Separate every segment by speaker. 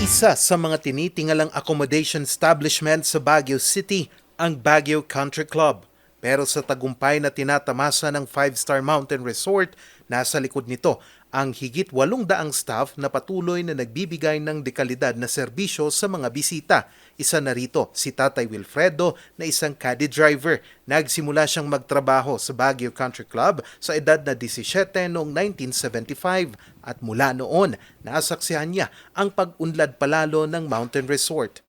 Speaker 1: Isa sa mga tinitingalang accommodation establishment sa Baguio City ang Baguio Country Club. Pero sa tagumpay na tinatamasa ng 5-star mountain resort, nasa likod nito ang higit 800 staff na patuloy na nagbibigay ng dekalidad na serbisyo sa mga bisita. Isa na rito si Tatay Wilfredo na isang caddy driver. Nagsimula siyang magtrabaho sa Baguio Country Club sa edad na 17 noong 1975 at mula noon nasaksihan niya ang pag-unlad palalo ng mountain resort.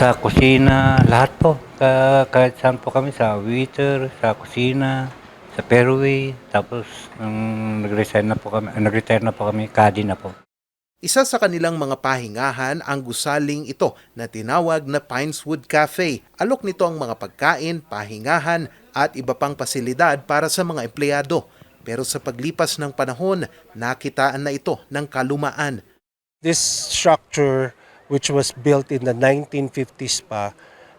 Speaker 2: Sa kusina, lahat po. Ka kahit saan po kami, sa waiter, sa kusina, sa fairway. Tapos, nung nag-resign na po kami, ah, nag-retire na po kami, kadi na po.
Speaker 1: Isa sa kanilang mga pahingahan ang gusaling ito na tinawag na Pineswood Cafe. Alok nito ang mga pagkain, pahingahan at iba pang pasilidad para sa mga empleyado. Pero sa paglipas ng panahon, nakitaan na ito ng kalumaan.
Speaker 3: This structure, which was built in the 1950s pa,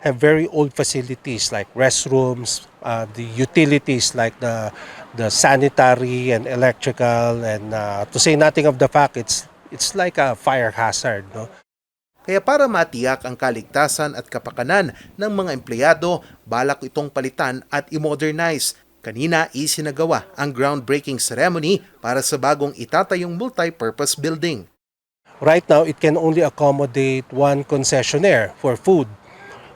Speaker 3: have very old facilities like restrooms, uh, the utilities like the the sanitary and electrical, and uh, to say nothing of the fact, it's it's like a fire hazard. No?
Speaker 1: Kaya para matiyak ang kaligtasan at kapakanan ng mga empleyado, balak itong palitan at i-modernize. Kanina isinagawa ang groundbreaking ceremony para sa bagong itatayong multi-purpose building.
Speaker 3: Right now, it can only accommodate one concessionaire for food.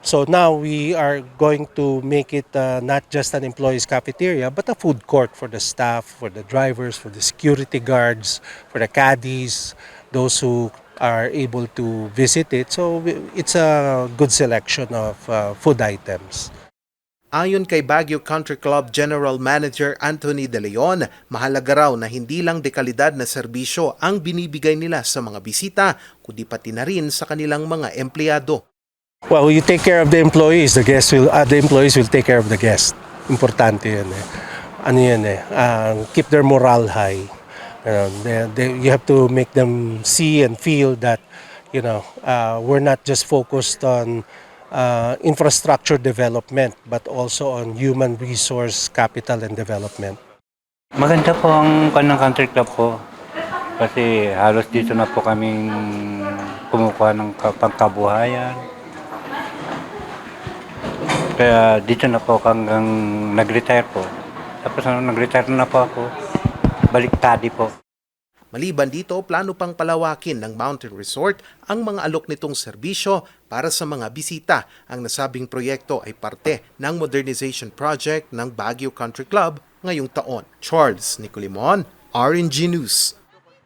Speaker 3: So now we are going to make it uh, not just an employee's cafeteria, but a food court for the staff, for the drivers, for the security guards, for the caddies, those who are able to visit it. So it's a good selection of uh, food items.
Speaker 1: Ayon kay Baguio Country Club General Manager Anthony De Leon, mahalaga raw na hindi lang dekalidad na serbisyo ang binibigay nila sa mga bisita, kundi pati na rin sa kanilang mga empleyado.
Speaker 3: Well, you take care of the employees, the guests will, uh, the employees will take care of the guests. Importante yun eh. Ano yun eh, uh, keep their morale high. Uh, they, they, you have to make them see and feel that, you know, uh, we're not just focused on uh, infrastructure development, but also on human resource capital and development.
Speaker 2: Maganda po ang kanang country club ko. Kasi halos dito na po kaming kumukuha ng ka- pangkabuhayan. Kaya dito na po hanggang nag-retire po. Tapos nung nag-retire na po ako, balik kadi po.
Speaker 1: Maliban dito, plano pang palawakin ng Mountain Resort ang mga alok nitong serbisyo para sa mga bisita. Ang nasabing proyekto ay parte ng modernization project ng Baguio Country Club ngayong taon. Charles Nicolimon, RNG News.